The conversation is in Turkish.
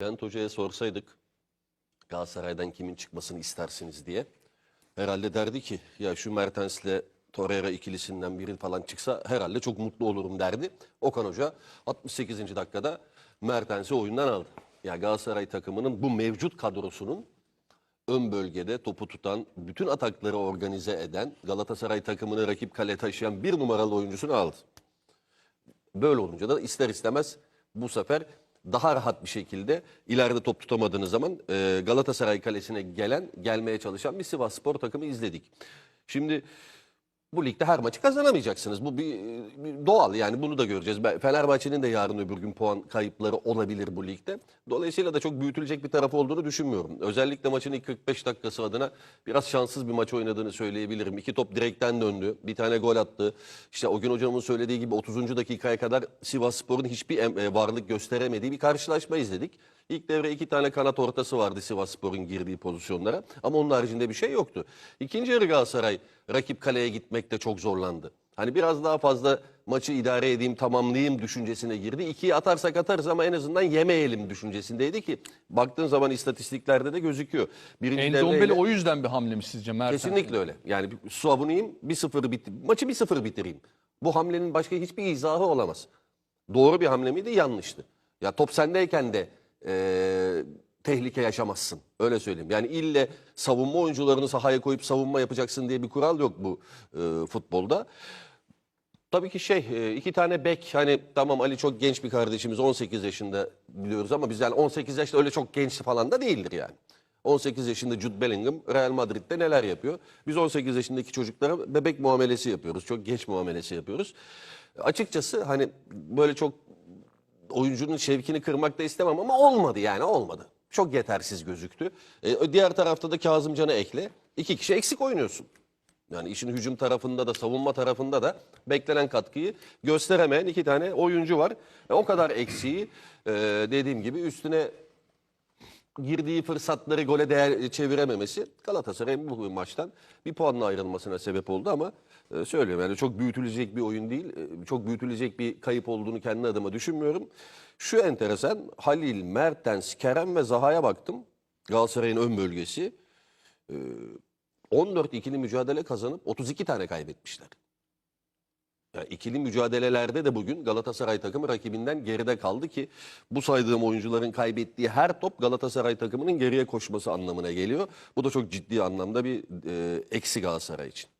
Bülent Hoca'ya sorsaydık Galatasaray'dan kimin çıkmasını istersiniz diye herhalde derdi ki ya şu Mertens'le Torreira ikilisinden biri falan çıksa herhalde çok mutlu olurum derdi. Okan Hoca 68. dakikada Mertens'i oyundan aldı. Ya Galatasaray takımının bu mevcut kadrosunun ön bölgede topu tutan, bütün atakları organize eden, Galatasaray takımını rakip kale taşıyan bir numaralı oyuncusunu aldı. Böyle olunca da ister istemez bu sefer daha rahat bir şekilde ileride top tutamadığınız zaman e, Galatasaray kalesine gelen, gelmeye çalışan bir Sivas Spor takımı izledik. Şimdi bu ligde her maçı kazanamayacaksınız. Bu bir, bir doğal yani bunu da göreceğiz. Fenerbahçe'nin de yarın öbür gün puan kayıpları olabilir bu ligde. Dolayısıyla da çok büyütülecek bir tarafı olduğunu düşünmüyorum. Özellikle maçın ilk 45 dakikası adına biraz şanssız bir maç oynadığını söyleyebilirim. İki top direkten döndü. Bir tane gol attı. İşte o gün hocamın söylediği gibi 30. dakikaya kadar Sivas Spor'un hiçbir e, varlık gösteremediği bir karşılaşma izledik. İlk devre iki tane kanat ortası vardı Sivas Spor'un girdiği pozisyonlara. Ama onun haricinde bir şey yoktu. İkinci yarı Galatasaray rakip kaleye gitmekte çok zorlandı. Hani biraz daha fazla maçı idare edeyim, tamamlayayım düşüncesine girdi. İkiyi atarsak atarız ama en azından yemeyelim düşüncesindeydi ki baktığın zaman istatistiklerde de gözüküyor. Endombele o yüzden bir hamle mi sizce Mertens? Kesinlikle öyle. Yani savunayım, bir sıfır bit maçı bir sıfır bitireyim. Bu hamlenin başka hiçbir izahı olamaz. Doğru bir hamle miydi? Yanlıştı. Ya top sendeyken de eee, tehlike yaşamazsın. Öyle söyleyeyim. Yani ille savunma oyuncularını sahaya koyup savunma yapacaksın diye bir kural yok bu eee, futbolda. Tabii ki şey e, iki tane bek hani tamam Ali çok genç bir kardeşimiz 18 yaşında biliyoruz ama biz yani 18 yaşta öyle çok genç falan da değildir yani. 18 yaşında Jude Bellingham Real Madrid'de neler yapıyor? Biz 18 yaşındaki çocuklara bebek muamelesi yapıyoruz. Çok genç muamelesi yapıyoruz. Açıkçası hani böyle çok oyuncunun şevkini kırmak da istemem ama olmadı yani olmadı. Çok yetersiz gözüktü. E, diğer tarafta da Kazımcan'ı ekle. İki kişi eksik oynuyorsun. Yani işin hücum tarafında da savunma tarafında da beklenen katkıyı gösteremeyen iki tane oyuncu var. E, o kadar eksiği e, dediğim gibi üstüne girdiği fırsatları gole değer çevirememesi Galatasaray'ın bu maçtan bir puanla ayrılmasına sebep oldu ama e, söylüyorum yani çok büyütülecek bir oyun değil. e, Çok büyütülecek bir kayıp olduğunu kendi adıma düşünmüyorum. Şu enteresan Halil, Mertens, Kerem ve Zaha'ya baktım. Galatasaray'ın ön bölgesi. E, 14 ikili mücadele kazanıp 32 tane kaybetmişler. Yani ikili mücadelelerde de bugün Galatasaray takımı rakibinden geride kaldı ki bu saydığım oyuncuların kaybettiği her top Galatasaray takımının geriye koşması anlamına geliyor. Bu da çok ciddi anlamda bir e, eksi Galatasaray için.